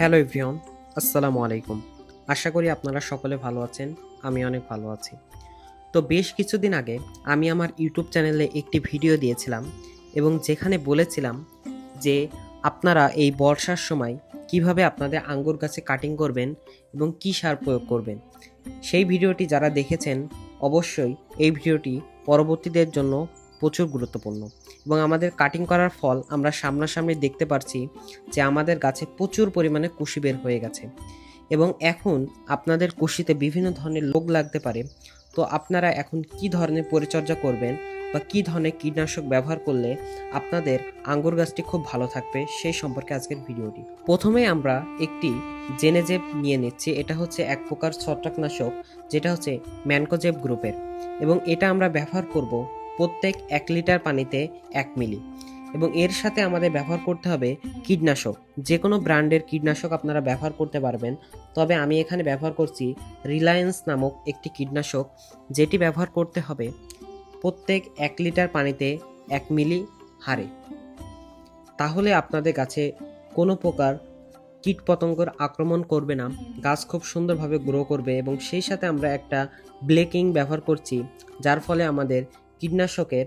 Hello everyone আসসালামু আলাইকুম। আশা করি আপনারা সকলে ভালো আছেন, আমি অনেক ভালো আছি। তো বেশ কিছুদিন আগে আমি আমার ইউটিউব চ্যানেলে একটি ভিডিও দিয়েছিলাম এবং যেখানে বলেছিলাম যে আপনারা এই বর্ষার সময় কীভাবে আপনাদের আঙ্গুর গাছে কাটিং করবেন এবং কী সার প্রয়োগ করবেন। সেই ভিডিওটি যারা দেখেছেন, অবশ্যই এই ভিডিওটি পরবর্তীদের জন্য প্রচুর গুরুত্বপূর্ণ। এবং আমাদের কাটিং করার ফল আমরা সামনাসামনি দেখতে পারছি যে আমাদের গাছে প্রচুর পরিমাণে কুশি বের হয়ে গেছে। এবং এখন আপনাদের কুশিতে বিভিন্ন ধরনের লোক লাগতে পারে। তো আপনারা এখন কি ধরনের পরিচর্যা করবেন বা কি ধরনের কীটনাশক ব্যবহার করলে আপনাদের আঙ্গুর গাছটি খুব ভালো থাকবে সেই সম্পর্কে আজকের ভিডিওটি। প্রথমে আমরা একটি জেনেজেব নিয়ে নিচ্ছি। এটা হচ্ছে এক প্রকার ছত্রাকনাশক, যেটা হচ্ছে ম্যানকোজেব গ্রুপের। এবং এটা আমরা ব্যবহার করব প্রত্যেক এক লিটার পানিতে এক মিলি। এবং এর সাথে আমাদের ব্যবহার করতে হবে কীটনাশক। যে কোনো ব্র্যান্ডের কীটনাশক আপনারা ব্যবহার করতে পারবেন। তবে আমি এখানে ব্যবহার করছি রিলায়েন্স নামক একটি কীটনাশক, যেটি ব্যবহার করতে হবে প্রত্যেক এক লিটার পানিতে এক মিলি হারে। তাহলে আপনাদের গাছে কোনো প্রকার কীটপতঙ্গর আক্রমণ করবে না, গাছ খুব সুন্দরভাবে গ্রো করবে এবং সেই সাথে আমরা একটা ব্লেকিং ব্যবহার করছি, যার ফলে আমাদের কীটনাশকের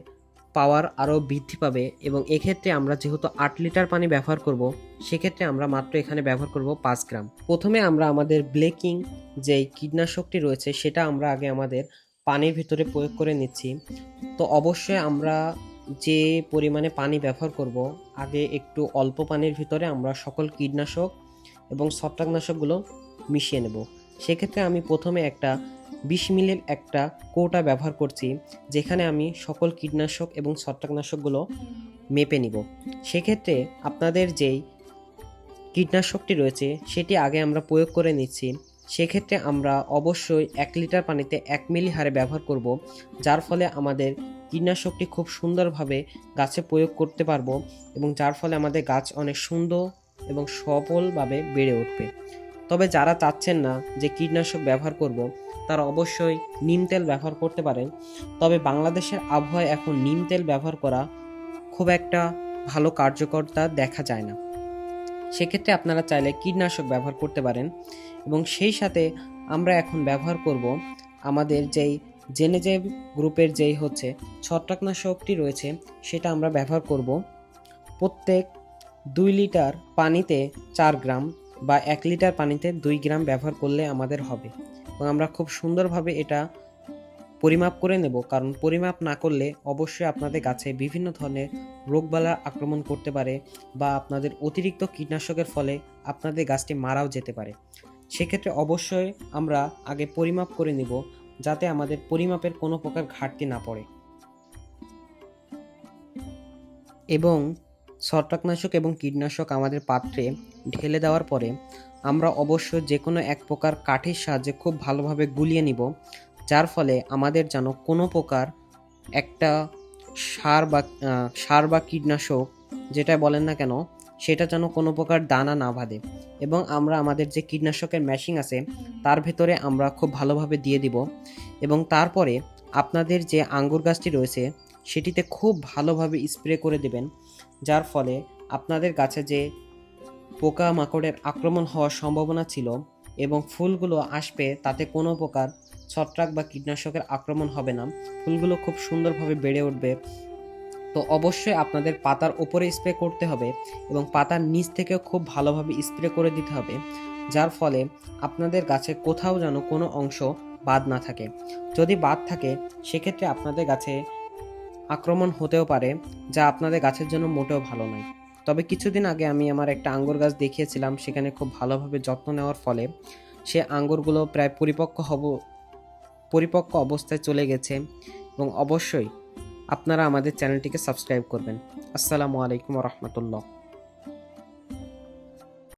পাওয়ার আরও বৃদ্ধি পাবে এবং এক্ষেত্রে আমরা যেহেতু আট লিটার পানি ব্যবহার করব, সেক্ষেত্রে আমরা মাত্র এখানে ব্যবহার করব পাঁচ গ্রাম। প্রথমে আমরা আমাদের ব্লেকিং যেই কীটনাশকটি রয়েছে, সেটা আমরা আগে আমাদের পানির ভিতরে প্রয়োগ করে নিচ্ছি। তো অবশ্যই আমরা যে পরিমাণে পানি ব্যবহার করব, আগে একটু অল্প পানির ভিতরে আমরা সকল কীটনাশক এবং ছত্রাকনাশকগুলো মিশিয়ে নেব। সেক্ষেত্রে আমি প্রথমে একটা বিশ মিলির একটা কৌটা ব্যবহার করছি, যেখানে আমি সকল কীটনাশক এবং ছত্রাকনাশকগুলো মেপে নিব। সেক্ষেত্রে আপনাদের যেই কীটনাশকটি রয়েছে, সেটি আগে আমরা প্রয়োগ করে নিচ্ছি। সেক্ষেত্রে আমরা অবশ্যই এক লিটার পানিতে এক মিলি হারে ব্যবহার করব, যার ফলে আমাদের কীটনাশকটি খুব সুন্দরভাবে গাছে প্রয়োগ করতে পারব এবং যার ফলে আমাদের গাছ অনেক সুন্দর এবং সফলভাবে বেড়ে উঠবে। তবে যারা চাচ্ছেন না যে কীটনাশক ব্যবহার করব, তারা অবশ্যই নিম তেল ব্যবহার করতে পারেন। তবে বাংলাদেশের আবহাওয়ায় এখন নিম তেল ব্যবহার করা খুব একটা ভালো কার্যকরতা দেখা যায় না। সেক্ষেত্রে আপনারা চাইলে কীটনাশক ব্যবহার করতে পারেন এবং সেই সাথে আমরা এখন ব্যবহার করব আমাদের যেই জেনেজেব গ্রুপের যেই হচ্ছে ছত্রাকনাশকটি রয়েছে, সেটা আমরা ব্যবহার করব। প্রত্যেক দুই লিটার পানিতে চার গ্রাম বা এক লিটার পানিতে দুই গ্রাম ব্যবহার করলে আমাদের হবে। এবং আমরা খুব সুন্দরভাবে এটা পরিমাপ করে নেব। কারণ পরিমাপ না করলে অবশ্যই আপনাদের গাছে বিভিন্ন ধরনের রোগবালা আক্রমণ করতে পারে বা আপনাদের অতিরিক্ত কীটনাশকের ফলে আপনাদের গাছটি মারাও যেতে পারে। সেক্ষেত্রে অবশ্যই আমরা আগে পরিমাপ করে নেব যাতে আমাদের পরিমাপের কোনো প্রকার ঘাটতি না পড়ে। এবং ছত্রাকনাশক এবং কীটনাশক আমাদের পাত্রে ঢেলে দেওয়ার পরে আমরা অবশ্য যে কোনো এক প্রকার কাঠের সাহায্যে খুব ভালোভাবে গুলিয়ে নিব, যার ফলে আমাদের যেন কোনো প্রকার একটা সার বা সার বা কীটনাশক যেটা বলেন না কেন, সেটা যেন কোনো প্রকার দানা না বাঁধে এবং আমরা আমাদের যে কীটনাশকের মেশিন আছে, তার ভেতরে আমরা খুব ভালোভাবে দিয়ে দিব এবং তারপরে আপনাদের যে আঙ্গুর গাছটি রয়েছে সেটিতে খুব ভালোভাবে স্প্রে করে দেবেন, যার ফলে আপনাদের গাছে যে পোকা মাকড়ের আক্রমণ হওয়ার সম্ভাবনা ছিল এবং ফুলগুলো আসবে, তাতে কোনো প্রকার ছত্রাক বা কীটনাশকের আক্রমণ হবে না। ফুলগুলো খুব সুন্দরভাবে বেড়ে উঠবে। তো অবশ্যই আপনাদের পাতার ওপরে স্প্রে করতে হবে এবং পাতার নিচ থেকেও খুব ভালোভাবে স্প্রে করে দিতে হবে, যার ফলে আপনাদের গাছে কোথাও যেন কোনো অংশ বাদ না থাকে। যদি বাদ থাকে, সেক্ষেত্রে আপনাদের গাছে আক্রমণ হতেও পারে, যা আপনাদের গাছের জন্য মোটেও ভালো নয়। তবে কিছুদিন আগে আমি আমার একটা আঙ্গুর গাছ দেখিয়েছিলাম, সেখানে খুব ভালোভাবে যত্ন নেওয়ার ফলে সে আঙ্গুরগুলো প্রায় পরিপক্ক হব, পরিপক্ক অবস্থায় চলে গেছে এবং অবশ্যই আপনারা আমাদের চ্যানেলটিকে সাবস্ক্রাইব করবেন। আসসালামু আলাইকুম রহমতুল্লাহ।